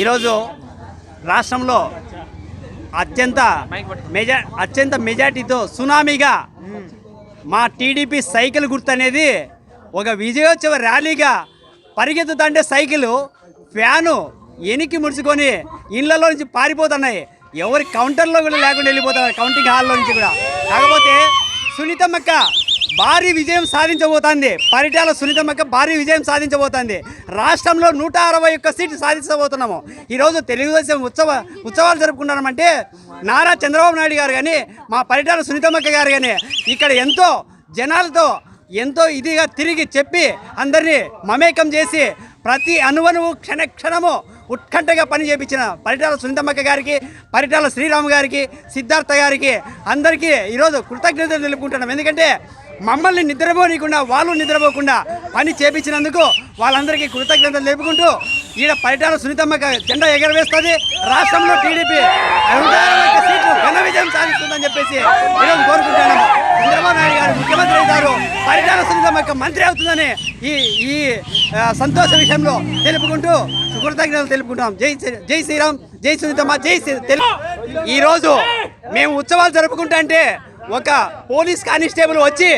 ఈరోజు రాష్ట్రంలో అత్యంత మెజా అత్యంత మెజార్టీతో సునామీగా మా టీడీపీ సైకిల్ గుర్తు అనేది ఒక విజయోత్సవ ర్యాలీగా పరిగెత్తుతంటే సైకిల్ ఫ్యాను ఎనికి ముడుచుకొని ఇళ్ళలో నుంచి పారిపోతున్నాయి. ఎవరి కౌంటర్లో కూడా లేకుండా వెళ్ళిపోతున్నారు కౌంటింగ్ హాల్లో నుంచి కూడా. కాకపోతే సునీతమ్మక్క భారీ విజయం సాధించబోతోంది. పరిటాల సునీతమ్మక్క భారీ విజయం సాధించబోతోంది. రాష్ట్రంలో నూట అరవై ఒక్క సీట్లు సాధించబోతున్నాము. ఈరోజు తెలుగుదేశం ఉత్సవ ఉత్సవాలు జరుపుకుంటున్నామంటే నారా చంద్రబాబు నాయుడు గారు కానీ మా పరిటాల సునీతమ్మక్క గారు కానీ ఇక్కడ ఎంతో జనాలతో ఎంతో ఇదిగా తిరిగి చెప్పి అందరినీ మమేకం చేసి ప్రతి అణువణువు క్షణ క్షణము ఉత్కంఠగా పని చేయించిన పరిటాల సునీతమ్మక్క గారికి పరిటాల శ్రీరామ్ గారికి సిద్ధార్థ గారికి అందరికీ ఈరోజు కృతజ్ఞతలు తెలుపుకుంటున్నాం. ఎందుకంటే మమ్మల్ని నిద్రపోనీయకుండా వాళ్ళు నిద్రపోకుండా పని చేపించినందుకు వాళ్ళందరికీ కృతజ్ఞతలు తెలుపుకుంటూ ఈడ పరిటాల సునీతమ్మ జెండా ఎగరవేస్తుంది. రాష్ట్రంలో టీడీపీ సీట్లు ఘన విజయం సాధిస్తుందని చెప్పేసి ఈరోజు కోరుకుంటున్నాము. చంద్రబాబు నాయుడు గారు ముఖ్యమంత్రి అవుతారు. పరిటాల సునీతమ్మ మంత్రి అవుతుందని ఈ ఈ సంతోష విషయంలో తెలుపుకుంటూ కృతజ్ఞతలు తెలుపుకుంటాం జై శ్రీ- జై శ్రీరామ్ జై సునీతమ్మ జై శ్రీ ఈరోజు మేము ఉత్సవాలు జరుపుకుంటా అంటే ఒక పోలీస్ కానిస్టేబుల్ వచ్చి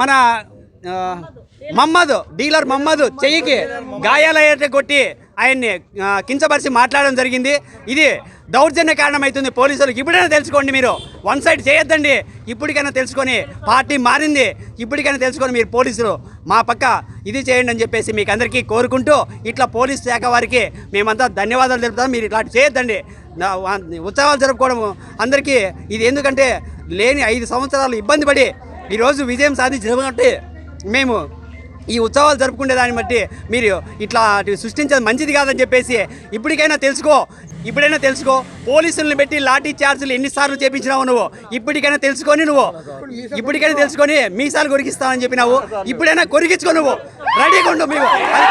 మన మమ్మదు మమ్మద్ డీలర్ మమ్మద్ చెయ్యికి గాయాలయ్యేట కొట్టి ఆయన్ని కించపరిచి మాట్లాడడం జరిగింది. ఇది దౌర్జన్య కారణమవుతుంది పోలీసులకు. ఇప్పుడైనా తెలుసుకోండి మీరు. వన్ సైడ్ చేయొద్దండి. ఇప్పటికైనా తెలుసుకొని పార్టీ మారింది. ఇప్పటికైనా తెలుసుకొని మీరు పోలీసులు మా పక్క ఇది చేయండి అని చెప్పేసి మీకు అందరికీ కోరుకుంటూ ఇట్లా పోలీస్ శాఖ వారికి మేమంతా ధన్యవాదాలు తెలుపుతాం. మీరు ఇట్లా చేయొద్దండి. ఉత్సవాలు జరుపుకోవడం అందరికీ ఇది. ఎందుకంటే లేని ఐదు సంవత్సరాలు ఇబ్బంది పడి ఈరోజు విజయం సాధించినటువంటి మేము ఈ ఉత్సవాలు జరుపుకునే దాన్ని బట్టి మీరు ఇట్లా సృష్టించేది మంచిది కాదని చెప్పేసి ఇప్పటికైనా తెలుసుకో ఇప్పుడైనా తెలుసుకో. పోలీసులను పెట్టి లాఠీ చార్జీలు ఎన్నిసార్లు చేపించినావు నువ్వు? ఇప్పటికైనా తెలుసుకొని నువ్వు? ఇప్పటికైనా తెలుసుకొని మీసాలు కొరికిస్తావని చెప్పినావు? ఇప్పుడైనా కొరికించుకో నువ్వు. రెడీగా ఉండు మేము అది